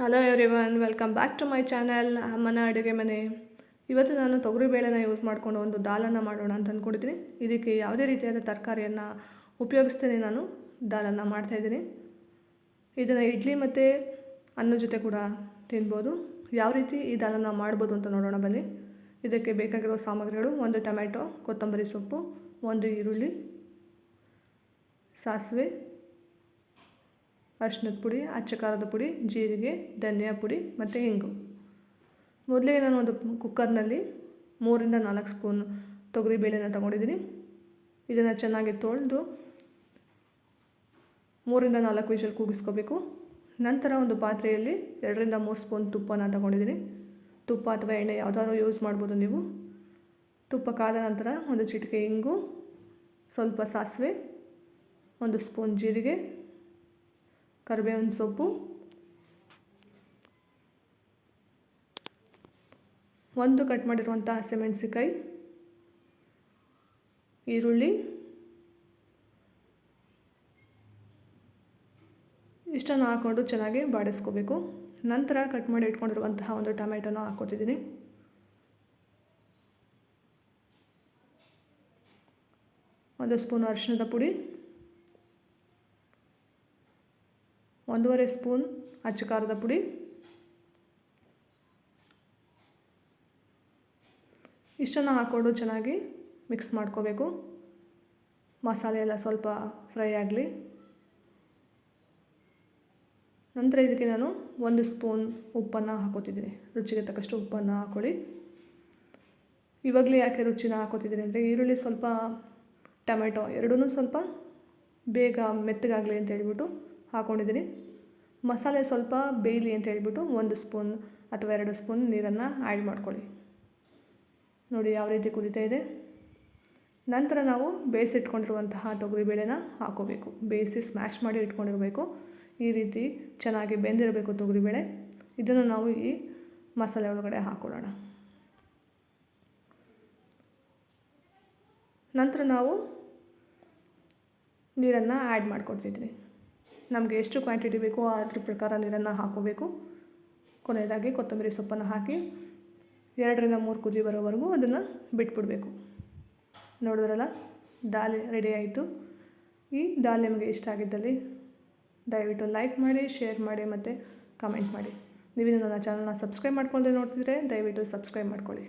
Hello everyone welcome back to my channel ಅಮ್ಮನ ಅಡುಗೆ ಮನೆ. ಇವತ್ತು ನಾನು ತೊಗರಿಬೇಳೆನ ಯೂಸ್ ಮಾಡಿಕೊಂಡು ಒಂದು ದಾಲನ್ನು ಮಾಡೋಣ ಅಂತ ಅಂದ್ಕೊಂಡಿದ್ದೀನಿ ಇದಕ್ಕೆ ಯಾವುದೇ ರೀತಿಯಾದ ತರಕಾರಿಯನ್ನು ಉಪಯೋಗಿಸ್ತೇನೆ ನಾನು. ದಾಲನ್ನು ಮಾಡ್ತಾಯಿದ್ದೀನಿ ಇದನ್ನು ಇಡ್ಲಿ ಮತ್ತು ಅನ್ನ ಜೊತೆ ಕೂಡ ತಿನ್ಬೋದು. ಯಾವ ರೀತಿ ಈ ದಾಲನ್ನು ಮಾಡ್ಬೋದು ಅಂತ ನೋಡೋಣ ಬನ್ನಿ. ಇದಕ್ಕೆ ಬೇಕಾಗಿರೋ ಸಾಮಗ್ರಿಗಳು ಒಂದು ಟೊಮ್ಯಾಟೊ, ಕೊತ್ತಂಬರಿ ಸೊಪ್ಪು, ಒಂದು ಈರುಳ್ಳಿ, ಸಾಸಿವೆ ಅರ್ಶಿನದ ಪುಡಿ ಅಚ್ಚ ಖಾರದ ಪುಡಿ, ಜೀರಿಗೆ, ಧನಿಯಾ ಪುಡಿ ಮತ್ತು ಹಿಂಗು. ಮೊದಲಿಗೆ ನಾನು ಒಂದು ಕುಕ್ಕರ್ನಲ್ಲಿ ಮೂರಿಂದ ನಾಲ್ಕು ಸ್ಪೂನ್ ತೊಗರಿಬೇಳೆನ ತೊಗೊಂಡಿದ್ದೀನಿ. ಇದನ್ನು ಚೆನ್ನಾಗಿ ತೊಳೆದು ಮೂರಿಂದ ನಾಲ್ಕು ವಿಷಲ್ ಕೂಗಿಸ್ಕೋಬೇಕು. ನಂತರ ಒಂದು ಪಾತ್ರೆಯಲ್ಲಿ ಎರಡರಿಂದ ಮೂರು ಸ್ಪೂನ್ ತುಪ್ಪನ ತಗೊಂಡಿದ್ದೀನಿ. ತುಪ್ಪ ಅಥವಾ ಎಣ್ಣೆ ಯಾವುದಾದ್ರು ಯೂಸ್ ಮಾಡ್ಬೋದು ನೀವು. ತುಪ್ಪ ಕಾದ ನಂತರ ಒಂದು ಚಿಟಿಕೆ ಇಂಗು ಸ್ವಲ್ಪ ಸಾಸಿವೆ, ಒಂದು ಸ್ಪೂನ್ ಜೀರಿಗೆ ಕರಿಬೇವಿನ ಸೊಪ್ಪು. ಒಂದು ಕಟ್ ಮಾಡಿರುವಂಥ ಹಸಿಮೆಣಸಿಕಾಯಿ ಈರುಳ್ಳಿ. ಇಷ್ಟನ್ನು ಹಾಕ್ಕೊಂಡು ಚೆನ್ನಾಗಿ ಬಾಡಿಸ್ಕೋಬೇಕು. ನಂತರ ಕಟ್ ಮಾಡಿ ಇಟ್ಕೊಂಡಿರುವಂತಹ ಒಂದು ಟೊಮೆಟೊನ ಹಾಕ್ಕೊತಿದ್ದೀನಿ ಒಂದು ಸ್ಪೂನ್ ಅರಿಶಿಣದ ಪುಡಿ. ಒಂದೂವರೆ ಸ್ಪೂನ್ ಅಚ್ಚ ಖಾರದ ಪುಡಿ. ಇಷ್ಟನ್ನು ಹಾಕ್ಕೊಂಡು ಚೆನ್ನಾಗಿ ಮಿಕ್ಸ್ ಮಾಡ್ಕೋಬೇಕು. ಮಸಾಲೆ ಎಲ್ಲ ಸ್ವಲ್ಪ ಫ್ರೈ ಆಗಲಿ. ನಂತರ ಇದಕ್ಕೆ ನಾನು ಒಂದು ಸ್ಪೂನ್ ಉಪ್ಪನ್ನು ಹಾಕೋತಿದ್ದೀನಿ. ರುಚಿಗೆ ತಕ್ಕಷ್ಟು ಉಪ್ಪನ್ನು ಹಾಕ್ಕೊಳ್ಳಿ ಇವಾಗಲೇ ಯಾಕೆ ರುಚಿನ ಹಾಕೋತಿದ್ದೀನಿ ಅಂದರೆ ಈರುಳ್ಳಿ ಸ್ವಲ್ಪ ಟೊಮೆಟೊ ಎರಡೂ ಸ್ವಲ್ಪ ಬೇಗ ಮೆತ್ತಗಾಗಲಿ ಅಂತ ಹೇಳ್ಬಿಟ್ಟು ಹಾಕ್ಕೊಂಡಿದ್ದೀನಿ ಮಸಾಲೆ ಸ್ವಲ್ಪ ಬೇಯಲಿ ಅಂತ ಹೇಳಿಬಿಟ್ಟು ಒಂದು ಸ್ಪೂನ್ ಅಥವಾ ಎರಡು ಸ್ಪೂನ್ ನೀರನ್ನು ಆ್ಯಡ್ ಮಾಡ್ಕೊಳ್ಳಿ. ನೋಡಿ ಯಾವ ರೀತಿ ಕುದೀತಾ ಇದೆ. ನಂತರ ನಾವು ಬೇಯಿಸಿಟ್ಕೊಂಡಿರುವಂತಹ ತೊಗರಿಬೇಳೆನ ಹಾಕೋಬೇಕು. ಬೇಯಿಸಿ ಸ್ಮ್ಯಾಶ್ ಮಾಡಿ ಇಟ್ಕೊಂಡಿರಬೇಕು. ಈ ರೀತಿ ಚೆನ್ನಾಗಿ ಬೆಂದಿರಬೇಕು ತೊಗರಿಬೇಳೆ ಇದನ್ನು ನಾವು ಈ ಮಸಾಲೆ ಒಳಗಡೆ ಹಾಕ್ಕೊಳ್ಳೋಣ ನಂತರ ನಾವು ನೀರನ್ನು ಆ್ಯಡ್ ಮಾಡ್ಕೊಡ್ತಿದ್ವಿ ನಮಗೆ ಎಷ್ಟು ಕ್ವಾಂಟಿಟಿ ಬೇಕೋ ಅದ್ರ ಪ್ರಕಾರ ನೀರನ್ನು ಹಾಕೋಬೇಕು. ಕೊನೆಯದಾಗಿ ಕೊತ್ತಂಬರಿ ಸೊಪ್ಪನ್ನು ಹಾಕಿ ಎರಡರಿಂದ ಮೂರು ಕುದಿ ಬರೋವರೆಗೂ ಅದನ್ನು ಬಿಟ್ಬಿಡಬೇಕು. ನೋಡಿದ್ರಲ್ಲ, ದಾಲ್ ರೆಡಿ ಆಯಿತು. ಈ ದಾಲ್ ನಿಮಗೆ ಇಷ್ಟ ಆಗಿದ್ದಲ್ಲಿ ದಯವಿಟ್ಟು ಲೈಕ್ ಮಾಡಿ ಶೇರ್ ಮಾಡಿ ಮತ್ತು ಕಮೆಂಟ್ ಮಾಡಿ. ನೀವು ನನ್ನ ಚಾನಲ್ನ ಸಬ್ಸ್ಕ್ರೈಬ್ ಮಾಡ್ಕೊಂಡ್ರೆ ನೋಡ್ತಿದ್ರೆ ದಯವಿಟ್ಟು ಸಬ್ಸ್ಕ್ರೈಬ್ ಮಾಡ್ಕೊಳ್ಳಿ.